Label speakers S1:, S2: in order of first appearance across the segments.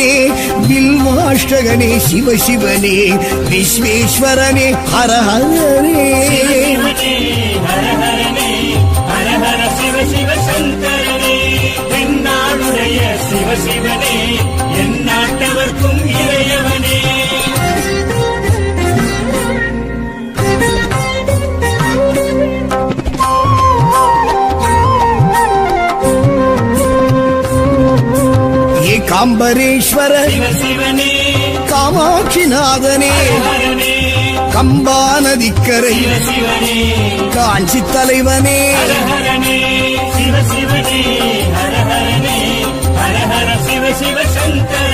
S1: சிவனே வில்வாஷ்டகனே சிவ சிவனே விஸ்வேஸ்வரனே ஹர ஹரனே
S2: சிவ சிவனே என் நாட்டவர்க்கும்
S1: ஏகாம்பரேஸ்வர
S2: சிவ சிவனே
S1: காமாட்சிநாதனே கம்பா நதிக்கரை காஞ்சி தலைவனே
S2: ஹர சிவ சிவ சிவ சங்கர.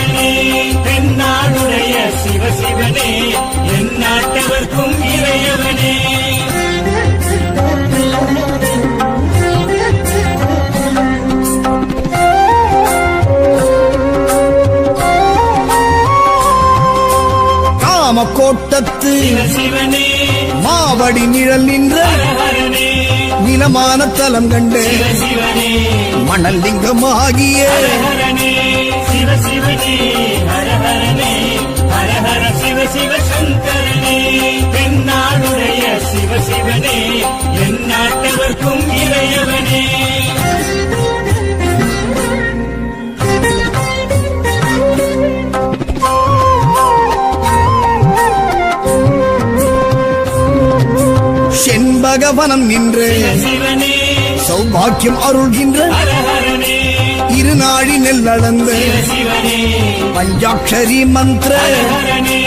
S2: சிவனே
S1: மாவடி நிழல் நின்ற நிலமான தலம் கண்டு மணல் லிங்கமாகிய
S2: சிவ சிவ சிவ சங்கரனே.
S1: செண்பகவனம் நின்று சௌபாக்கியம் அருள்கின்ற இருநாழி
S2: சிவ சிவனே.
S1: பஞ்சாட்சரி மந்திர
S2: ஹர ஹரனே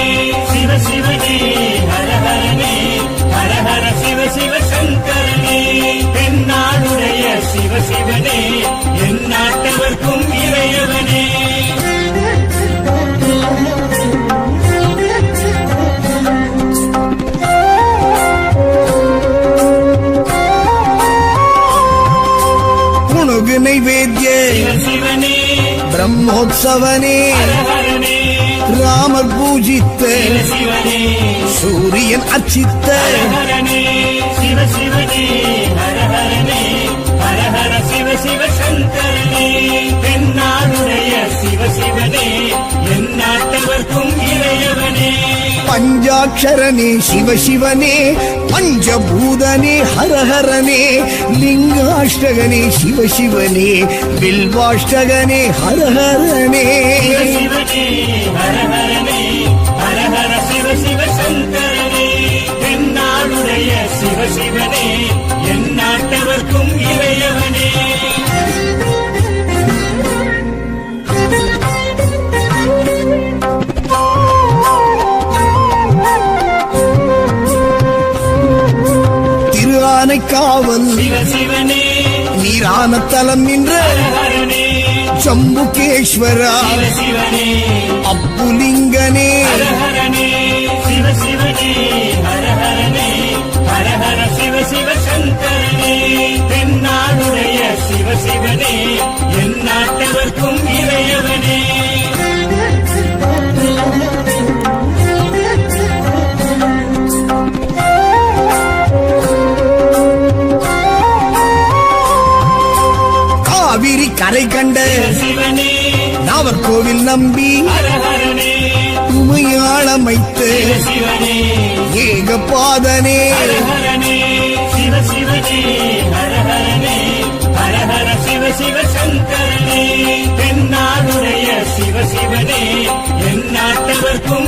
S1: புணுகு நைவேத்திய
S2: சிவ சிவனே
S1: பிரம்மோத்சவனே. ராமர் பூஜித்த. சூரியன்
S2: ஹரனே சிவ சிவனே ஹர ஹரனே ஹர ஹர சிவ
S1: பஞ்சாட்சரனே சிவ சிவனே பஞ்சபூதனே ஹரஹரனே லிங்காஷ்டகனே சிவ சிவனே பில்வாஷ்டகனே ஹரஹரனே.
S2: சிவ சிவனே ஹர ஹரனே சிவனே
S1: நீரான தலம் நின்ற
S2: ஹர
S1: நம்பி உமையாளமைத்து ஏகபாதனே
S2: சிவ சங்கரனே. தென்னாடுடைய சிவ சிவனே. என் நாட்டவர்க்கும்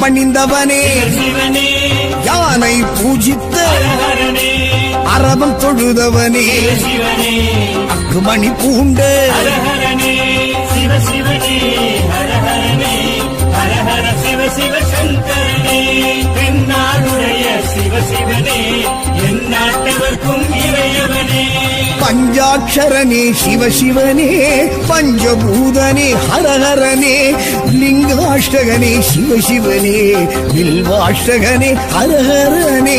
S1: பணிந்தவனே யானை பூஜித்த அரவம் தொழுதவனே. அக்குமணி பூண்ட
S2: ஹர ஹரனே சிவ சிவ சிவனே. ஹர ஹரனே ஹர ஹர சிவ சிவ சங்கரனே. தென்னாடுடைய சிவ சிவனே. என் நாட்டவர்க்கும் இறையவனே.
S1: பஞ்சாட்சரனே சிவசிவனே பஞ்சபூதனே ஹரஹரனே லிங்காஷ்டகனே சிவசிவனே வில்வாஷ்டகனே ஹரஹரனே